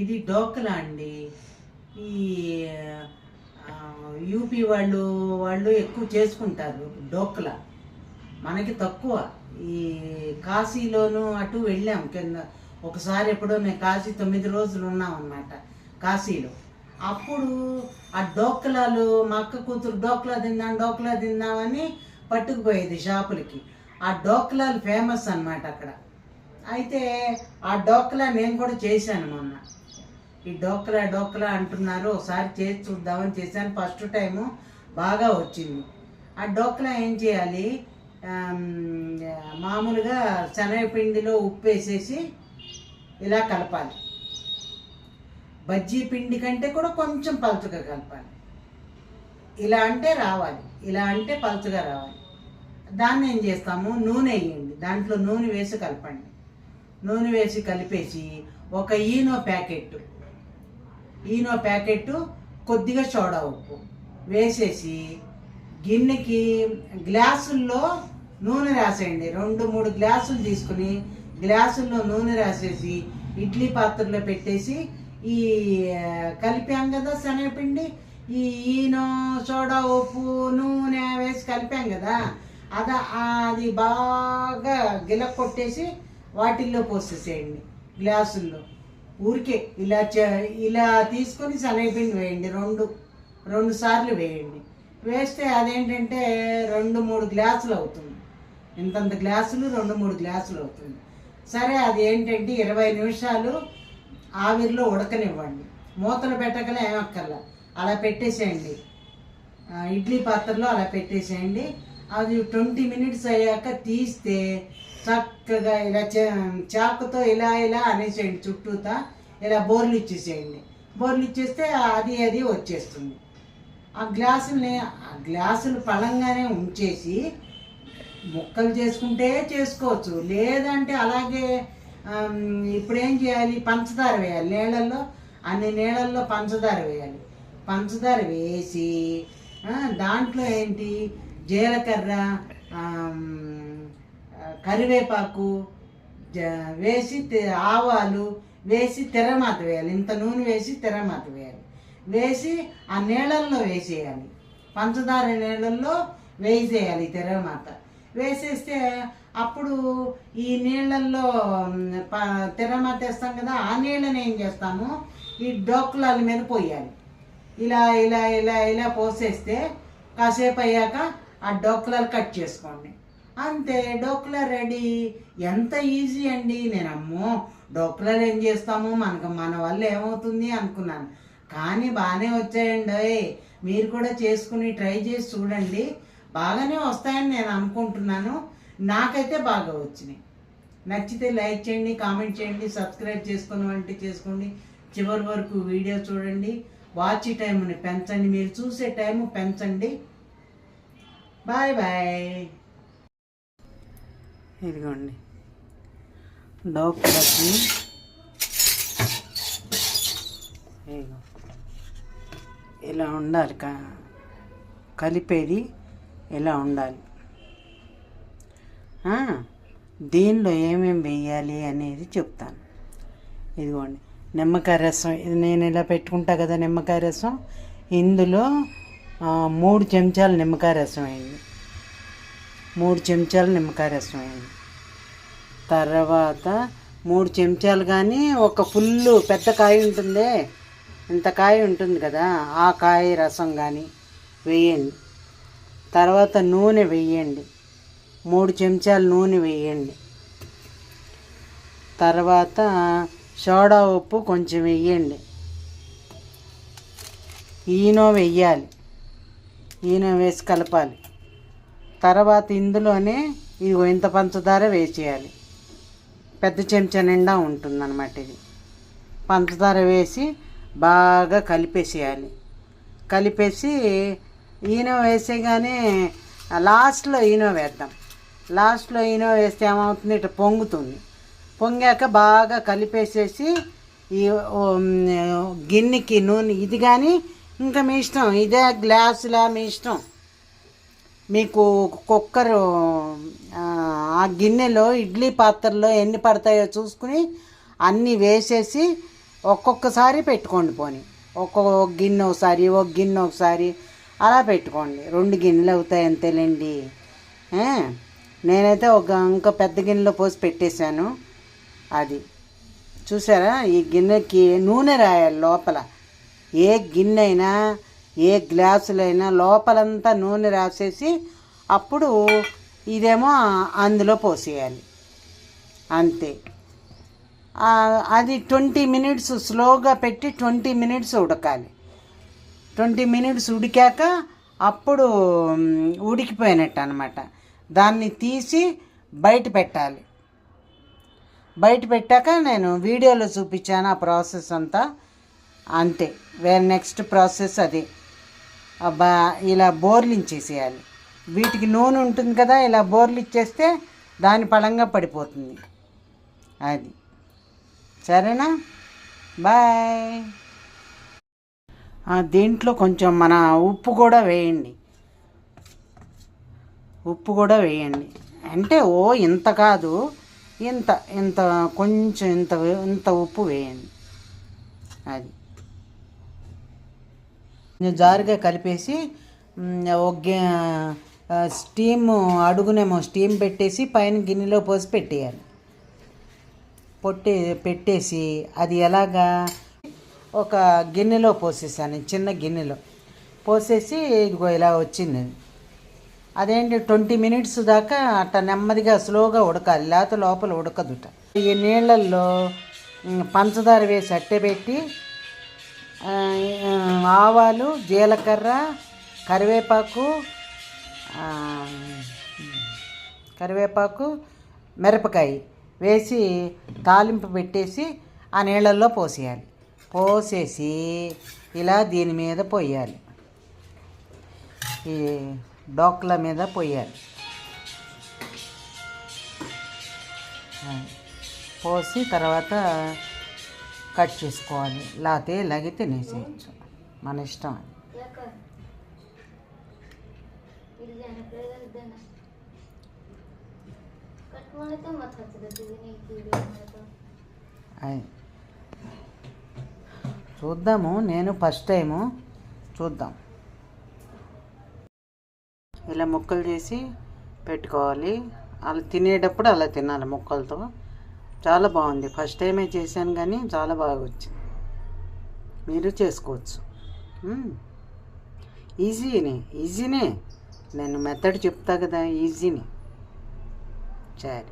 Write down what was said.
ఇది డోకలా అండి. ఈ యూపీ వాళ్ళు వాళ్ళు ఎక్కువ చేసుకుంటారు డోకలా. మనకి తక్కువ. ఈ కాశీలోను అటు వెళ్ళాం కింద. ఒకసారి ఎప్పుడో మేము కాశీ తొమ్మిది రోజులు ఉన్నాం అన్నమాట కాశీలో. అప్పుడు ఆ డోక్లాలు మా అక్క కూతురు డోక్లా తిందాం డోక్లా తిందామని పట్టుకుపోయేది షాపులకి. ఆ డోక్లాలు ఫేమస్ అన్నమాట అక్కడ. అయితే ఆ డోక్లా నేను కూడా చేశాను మొన్న. ఈ డోక్రా డోక్రా అంటున్నారు. ఒకసారి చేసి చూద్దామని చేశాను. ఫస్ట్ టైము బాగా వచ్చింది. ఆ డోక్రా ఏం చేయాలి? మామూలుగా శనగపిండిలో ఉప్పు వేసేసి ఇలా కలపాలి. బజ్జీ పిండి కంటే కూడా కొంచెం పలుచగా కలపాలి. ఇలా అంటే రావాలి. ఇలా అంటే పలుచగా రావాలి. దాన్ని ఏం చేస్తాము? నూనె వేయండి. దాంట్లో నూనె వేసి కలపండి. నూనె వేసి కలిపేసి ఒక ఈనో ప్యాకెట్ ఈనో ప్యాకెట్ కొద్దిగా సోడా ఉప్పు వేసేసి గిన్నెకి గ్లాసుల్లో నూనె రాసేయండి. రెండు మూడు గ్లాసులు తీసుకుని గ్లాసుల్లో నూనె రాసేసి ఇడ్లీ పాత్రలో పెట్టేసి ఈ కలిపాం కదా శనగపిండి? ఈ ఈనో సోడా ఉప్పు నూనె వేసి కలిపాం కదా? అద అది బాగా గిల కొట్టేసి వాటిల్లో పోసేసేయండి గ్లాసుల్లో. ఊరికే ఇలా ఇలా తీసుకొని శనగపిండి వేయండి రెండు రెండు సార్లు వేయండి. వేస్తే అదేంటంటే రెండు మూడు గ్లాసులు అవుతుంది. ఇంతంత గ్లాసులు రెండు మూడు గ్లాసులు అవుతుంది. సరే అది ఏంటంటే ఇరవై నిమిషాలు ఆవిరిలో ఉడకనివ్వండి. మూతలు పెట్టగల ఏమక్కర్లా. అలా పెట్టేసేయండి. ఇడ్లీ పాత్రలో అలా పెట్టేసేయండి. అది ట్వంటీ మినిట్స్ అయ్యాక తీస్తే చక్కగా ఇలా చాకుతో ఇలా ఇలా అనేసేయండి చుట్టూతా. ఇలా బోర్లు ఇచ్చేసేయండి. బోర్లు ఇచ్చేస్తే అది అది వచ్చేస్తుంది. ఆ గ్లాసుల్ని ఆ గ్లాసులు పళంగానే ఉంచేసి ముక్కలు చేసుకుంటే చేసుకోవచ్చు. లేదంటే అలాగే ఇప్పుడేం చేయాలి? పంచదార వేయాలి. నీళ్ళల్లో అన్ని నీళ్ళల్లో పంచదార వేయాలి. పంచదార వేసి దాంట్లో ఏంటి? జీలకర్ర కరివేపాకు జ- వేసి ఆవాలు వేసి తెరమాత వేయాలి. ఇంత నూనె వేసి తెరమాత వేయాలి. వేసి ఆ నీళ్ళల్లో వేసేయాలి. పంచదార నీళ్ళల్లో వేసేయాలి తెరమాత వేసేస్తే అప్పుడు ఈ నీళ్ళల్లో ప- తెరమాత వేస్తాం కదా ఆ నీళ్ళని ఏం చేస్తాము? ఈ డోక్లాల మీద పోయాలి. ఇలా ఇలా ఇలా ఇలా పోసేస్తే కాసేపు అయ్యాక ఆ డోక్లాలు కట్ చేసుకోండి. అంతే డోక్లా రెడీ. ఎంత ఈజీ అండి. నేను అమ్మో డోక్లాలు ఏం చేస్తాము మనకు మన వల్ల ఏమవుతుంది అనుకున్నాను. కానీ బాగానే వచ్చాయండి. మీరు కూడా చేసుకుని ట్రై చేసి చూడండి. బాగానే వస్తాయని నేను అనుకుంటున్నాను. నాకైతే బాగా వచ్చినాయి. నచ్చితే లైక్ చేయండి కామెంట్ చేయండి సబ్స్క్రైబ్ చేసుకుని వంటి చేసుకోండి. చివరి వరకు వీడియో చూడండి. వాచ్ టైంని పెంచండి. మీరు చూసే టైం పెంచండి. Bye bye. ఇదిగోండి. డోక్లకి ఇదిగో. ఇలా ఉండాలి క కలిపేది ఇలా ఉండాలి. దీనిలో ఏమేమి వేయాలి అనేది చెప్తాను. ఇదిగోండి. నిమ్మకాయ రసం ఇది నేను ఇలా పెట్టుకుంటా కదా నిమ్మకాయ రసం. ఇందులో మూడు చెంచాలు నిమ్మకాయ రసం అయింది మూడు చెంచాలు నిమ్మకాయ రసం వేయండి. తర్వాత మూడు చెంచాలు కానీ ఒక ఫుల్ పెద్ద కాయ ఉంటుంది ఇంత కాయ ఉంటుంది కదా ఆ కాయ రసం కానీ వేయండి. తర్వాత నూనె వేయండి. మూడు చెంచాలు నూనె వేయండి. తర్వాత సోడా ఉప్పు కొంచెం వేయండి. ఈనో వెయ్యాలి ఈనో వేసి కలపాలి. తర్వాత ఇందులోనే ఇదిగో ఇంత పంచదార వేసేయాలి. పెద్ద చెంచా నిండా ఉంటుందన్నమాట ఇది. పంచదార వేసి బాగా కలిపేసేయాలి. కలిపేసి ఈనో వేసేగానే లాస్ట్లో ఈనో వేద్దాం. లాస్ట్లో ఈనో వేస్తే ఏమవుతుంది? ఇట్లా పొంగుతుంది. పొంగాక బాగా కలిపేసేసి ఈ గిన్నెకి నూనె ఇది కానీ ఇంకా మీ ఇష్టం. ఇదే గ్లాసులా మీ ఇష్టం. మీకు కుక్కరు ఆ గిన్నెలో ఇడ్లీ పాత్రలో ఎన్ని పడతాయో చూసుకుని అన్నీ వేసేసి ఒక్కొక్కసారి పెట్టుకోండి పోని. ఒక్కొక్క గిన్నె ఒకసారి ఒక గిన్నె ఒకసారి అలా పెట్టుకోండి. రెండు గిన్నెలు అవుతాయి అంతేలేండి. నేనైతే ఒక ఇంకా పెద్ద గిన్నెలో పోసి పెట్టేశాను. అది చూసారా? ఈ గిన్నెకి నూనె రాయాలి లోపల. ఏ గిన్నె అయినా ఏ గ్లాసులైనా లోపలంతా నూనె రాసేసి అప్పుడు ఇదేమో అందులో పోసేయాలి. అంతే. అది ట్వంటీ మినిట్స్ స్లోగా పెట్టి ట్వంటీ మినిట్స్ ఉడకాలి. ట్వంటీ మినిట్స్ ఉడికాక అప్పుడు ఉడికిపోయినట్టు అనమాట దాన్ని తీసి బయట పెట్టాలి. బయట పెట్టాక నేను వీడియోలో చూపించాను ఆ ప్రాసెస్ అంతా. అంతే. వేరే నెక్స్ట్ ప్రాసెస్ అది. అబ్బా ఇలా బోర్లు ఇచ్చేసేయాలి వీటికి నూనె ఉంటుంది కదా ఇలా బోర్లు ఇచ్చేస్తే దాని పళంగా పడిపోతుంది. అది. సరేనా? బాయ్. దీంట్లో కొంచెం మన ఉప్పు కూడా వేయండి. ఉప్పు కూడా వేయండి. అంటే ఓ ఇంత కాదు. ఇంత ఇంత కొంచెం ఇంత ఇంత ఉప్పు వేయండి. అది. జారుగా కలిపేసి ఒక స్టీమ్ అడుగునేమో స్టీమ్ పెట్టేసి పైన గిన్నెలో పోసి పెట్టేయాలి. పొట్టే పెట్టేసి అది ఎలాగా ఒక గిన్నెలో పోసేసాను చిన్న గిన్నెలో. పోసేసి ఇదిగో ఇలా వచ్చింది. అదేంటి ట్వంటీ మినిట్స్ దాకా అట్ట నెమ్మదిగా స్లోగా ఉడకాలి లేకపోతే లోపల ఉడకదుట. ఈ నీళ్ళల్లో పంచదార వేసి అట్టె పెట్టి ఆవాలు జీలకర్ర కరివేపాకు కరివేపాకు మిరపకాయ వేసి తాలింపు పెట్టేసి ఆ నీళ్ళల్లో పోసేయాలి. పోసేసి ఇలా దీని మీద పోయాలి. ఈ డోక్ల మీద పోయాలి. పోసి తర్వాత కట్ చేసుకోవాలి. లేకపోతే ఇలాగే తినేసేయచ్చు మన ఇష్టం అది. చూద్దాము. నేను ఫస్ట్ టైము చూద్దాం. ఇలా ముక్కలు చేసి పెట్టుకోవాలి. అలా తినేటప్పుడు అలా తినాలి ముక్కలతో. చాలా బాగుంది. ఫస్ట్ టైమే చేశాను కానీ చాలా బాగా వచ్చింది. మీరు చేసుకోవచ్చు. ఈజీనే ఈజీనే. నేను మెథడ్ చెప్తా కదా ఈజీనే. సరే.